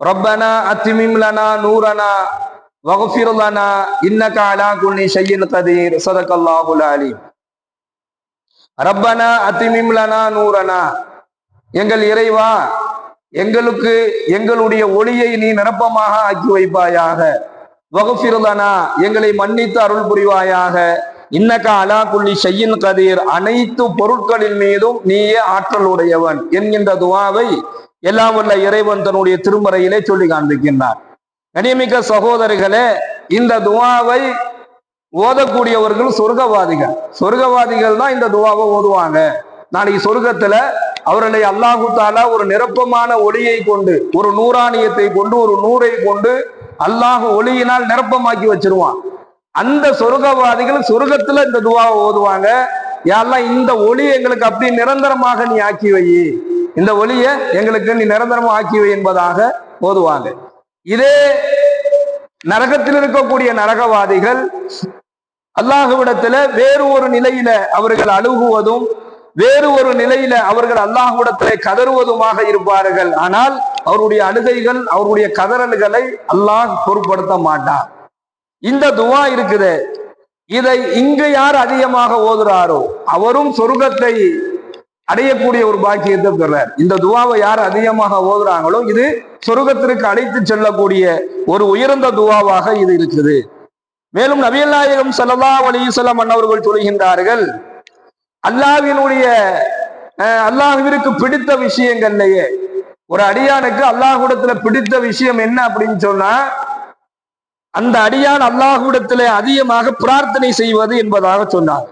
ربنا اتمم لنا نورنا واغفر لنا انك على كل شيء قدير صدق الله العليم ரப்பனா அத்திமிம் லனா நூரனா எங்கள் இறைவா எங்களுக்கு எங்களுடைய ஒளியை நீ நிரப்பமாக ஆக்கி வைப்பாயாக வகுஃபிருலனா எங்களை மன்னித்து அருள் புரிவாயாக இன்னக்க அலா குள்ளி ஷையின் கதீர் அனைத்து பொருட்களின் மீதும் நீயே ஆற்றல் உடையவன் என்கின்ற துவாவை எல்லாம் இறைவன் தன்னுடைய திருமறையிலே சொல்லி காண்பிக்கின்றார். கனிமிக்க சகோதரிகளே இந்த துவாவை ஓதக்கூடியவர்கள் சொர்க்கவாதிகள். சொர்க்கவாதிகள் தான் இந்த துவாவை ஓதுவாங்க. நாளைக்கு சொர்க்கத்துல அவர்களை அல்லாஹு தாலா ஒரு நிரப்பமான ஒளியை கொண்டு ஒரு நூறானியத்தை கொண்டு ஒரு நூரை கொண்டு அல்லாஹ் ஒளியினால் நிரப்பமாக்கி வச்சிருவான். அந்த சொர்க்கவாதிகள் சொர்க்கத்துல இந்த துவாவை ஓதுவாங்க. யாரெல்லாம் இந்த ஒளி எங்களுக்கு அப்படி நிரந்தரமாக நீ ஆக்கி வை. இந்த ஒளியை எங்களுக்கு நீ நிரந்தரமா ஆக்கிவை என்பதாக ஓதுவாங்க இதே நரகத்தில் இருக்கக்கூடிய நரகவாதிகள் அல்லாஹுவிடத்துல வேறு ஒரு நிலையில அவர்கள் அழுகுவதும் வேறு ஒரு நிலையில அவர்கள் அல்லாஹுவிடத்திலே கதறுவதுமாக இருப்பார்கள். ஆனால் அவருடைய அழுகைகள் அவருடைய கதறல்களை அல்லாஹ் பொருட்படுத்த மாட்டார் இந்த துவா இருக்குது. இதை இங்கு யார் அதிகமாக ஓதுறாரோ அவரும் சொர்க்கத்தை அடையக்கூடிய ஒரு பாக்கியத்தை பெறார் இந்த துவாவை யார் அதிகமாக ஓதுறாங்களோ இது சொர்க்கத்திற்கு அழைத்து செல்லக்கூடிய ஒரு உயர்ந்த துவாவாக இது இருக்குது மேலும் நபியல் நாயகம் சல்லா அலிசல்லாம் அண்ணவர்கள் சொல்கின்றார்கள் அல்லாஹினுடைய அல்லாஹுவிற்கு பிடித்த விஷயங்கள்லயே ஒரு அடியானுக்கு அல்லாஹுடத்துல பிடித்த விஷயம் என்ன அப்படின்னு சொன்னா அந்த அடியான் அல்லாஹுடத்துல அதிகமாக பிரார்த்தனை செய்வது என்பதாக சொன்னார்.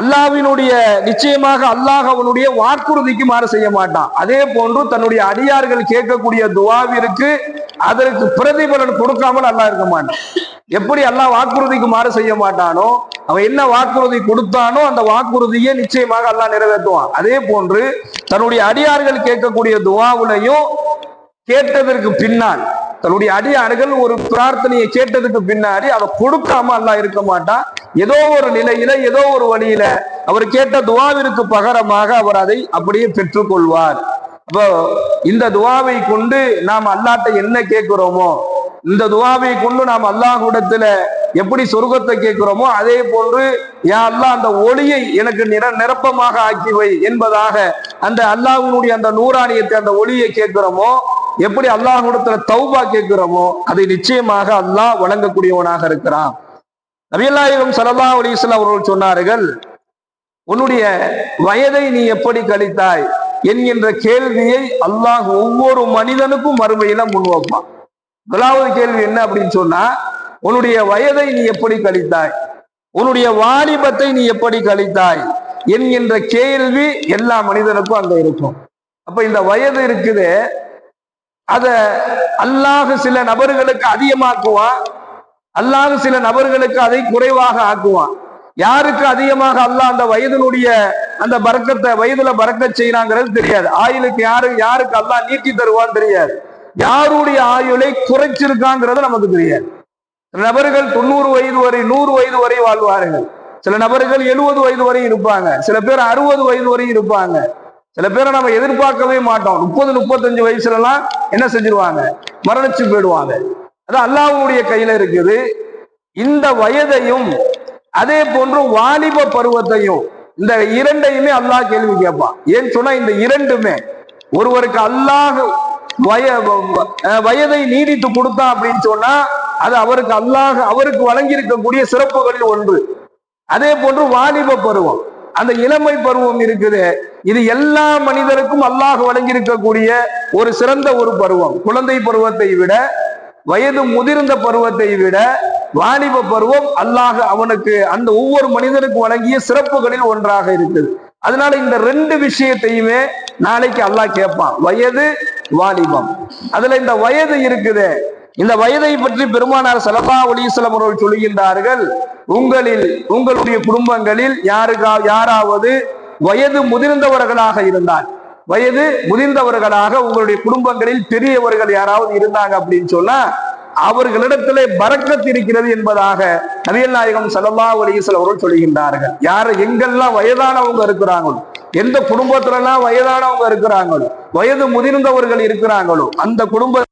அல்லாவினுடைய நிச்சயமாக அல்லாஹ் அவனுடைய வாக்குறுதிக்கு மாறு செய்ய மாட்டான். அதே போன்று தன்னுடைய அடியார்கள் கேட்கக்கூடிய துவாவிற்கு அதற்கு பிரதிபலன் கொடுக்காமல் அல்லாஹ் இருக்க மாட்டான். எப்படி அல்லாஹ் வாக்குறுதிக்கு மாறு செய்ய மாட்டானோ அவன் என்ன வாக்குறுதி கொடுத்தானோ அந்த வாக்குறுதியை நிச்சயமாக அல்லாஹ் நிறைவேற்றுவான். அதே போன்று தன்னுடைய அடியார்கள் கேட்கக்கூடிய துவாவுலையும் கேட்டதற்கு பின்னால் தன்னுடைய அடியார்கள் ஒரு பிரார்த்தனையை கேட்டதுக்கு பின்னாடி அதை கொடுக்காம அல்லாஹ் இருக்க மாட்டான். ஏதோ ஒரு நிலையில ஏதோ ஒரு வழியில அவர் கேட்ட துவாவிற்கு பகரமாக அவர் அதை அப்படியே பெற்றுக்கொள்வார். அப்போ இந்த துவாவை கொண்டு நாம் அல்லாட்ட என்ன கேட்கிறோமோ இந்த துவாவை கொண்டு நாம் அல்லாஹுடத்துல எப்படி சொர்க்கத்தை கேட்கிறோமோ அதே போன்று யா அல்லாஹ் அந்த ஒளியை எனக்கு நிர நிரப்பமாக ஆக்கிவை என்பதாக அந்த அல்லாஹினுடைய அந்த நூறாணியத்தை அந்த ஒளியை கேட்கிறோமோ எப்படி அல்லாஹுடத்துல தௌபா கேட்கிறோமோ அதை நிச்சயமாக அல்லாஹ் வழங்கக்கூடியவனாக இருக்கிறான். நபியல்லாயிரம் சலல்லா அலிஸ்லாம் அவர்கள் சொன்னார்கள் உன்னுடைய வயதை நீ எப்படி கழித்தாய்? என்கின்ற கேள்வியை அல்லாஹ் ஒவ்வொரு மனிதனுக்கும் மறுமையில முன்வைப்பான் முதலாவது கேள்வி என்ன அப்படின்னு சொன்னா உன்னுடைய வயதை நீ எப்படி கழித்தாய்? உன்னுடைய வாலிபத்தை நீ எப்படி கழித்தாய்? என்கின்ற கேள்வி எல்லா மனிதனுக்கும் அங்க இருக்கும். அப்ப இந்த வயது இருக்குது அத அல்லாஹ் சில நபர்களுக்கு அதிகமாக்குவான். அல்லாஹ் சில நபர்களுக்கு அதை குறைவாக ஆக்குவான். யாருக்கு அதிகமாக அல்லாஹ் அந்த வயதினுடைய அந்த பறக்கத்தை வயதுல பறக்க செய்யறாங்கிறது தெரியாது. ஆயுளுக்கு யாரு யாருக்கு அல்லாஹ் நீட்டி தருவான்னு தெரியாது. யாருடைய ஆயுளை குறைச்சிருக்காங்கிறது நமக்கு தெரியாது. சில நபர்கள் தொண்ணூறு வயது வரை நூறு வயது வரை வாழ்வார்கள். சில நபர்கள் எழுபது வயது வரை இருப்பாங்க. சில பேர் அறுபது வயது வரை இருப்பாங்க. சில பேரை நம்ம எதிர்பார்க்கவே மாட்டோம். முப்பது முப்பத்தஞ்சு வயசுல எல்லாம் என்ன செஞ்சிருவாங்க? மரணிச்சு போயிடுவாங்க. அது அல்லாவுடைய கையில இருக்குது. இந்த வயதையும் அதே போன்று வாலிப பருவத்தையும் இந்த இரண்டையுமே அல்லாஹ் கேள்வி கேட்பான் ஏன்னு சொன்னா இந்த இரண்டுமே. ஒருவருக்கு அல்லாஹ் வய வயதை நீடித்து கொடுத்தா அப்படின்னு சொன்னா அது அவருக்கு அல்லாஹ் அவருக்கு வழங்கியிருக்கக்கூடிய சிறப்புகளில் ஒன்று. அதே போன்று வாலிப பருவம். அந்த இளமை பருவம் இருக்குது. இது எல்லா மனிதருக்கும் அல்லாஹ் வழங்கி இருக்கக்கூடிய ஒரு சிறந்த ஒரு பருவம். குழந்தை பருவத்தை விட வயது முதிர்ந்த பருவத்தை விட வாலிப பருவம் அல்லாஹ் அவனுக்கு அந்த ஒவ்வொரு மனிதனுக்கு வழங்கிய சிறப்புகளில் ஒன்றாக இருக்குது. அதனால இந்த ரெண்டு விஷயத்தையுமே நாளைக்கு அல்லாஹ் கேட்பான். வயது வாலிபம். அதுல இந்த வயது இருக்குது. இந்த வயதை பற்றி பெருமானார் சலபா ஒலீசலம் அவர்கள் சொல்கின்றார்கள் உங்களில் உங்களுடைய குடும்பங்களில் யாருக்கா யாராவது வயது முதிர்ந்தவர்களாக இருந்தால் வயது முதிர்ந்தவர்களாக உங்களுடைய குடும்பங்களில் பெரியவர்கள் யாராவது இருந்தாங்க அப்படின்னு சொன்னா அவர்களிடத்திலே பறக்கத்து இருக்கிறது என்பதாக நபிகள் நாயகம் சல்லல்லா அலிஸ்வல் அவர்கள் சொல்லுகின்றார்கள் யார் எங்கெல்லாம் வயதானவங்க இருக்கிறாங்களோ எந்த குடும்பத்துல எல்லாம் வயதானவங்க இருக்கிறாங்களோ வயது முதிர்ந்தவர்கள் இருக்கிறாங்களோ அந்த குடும்ப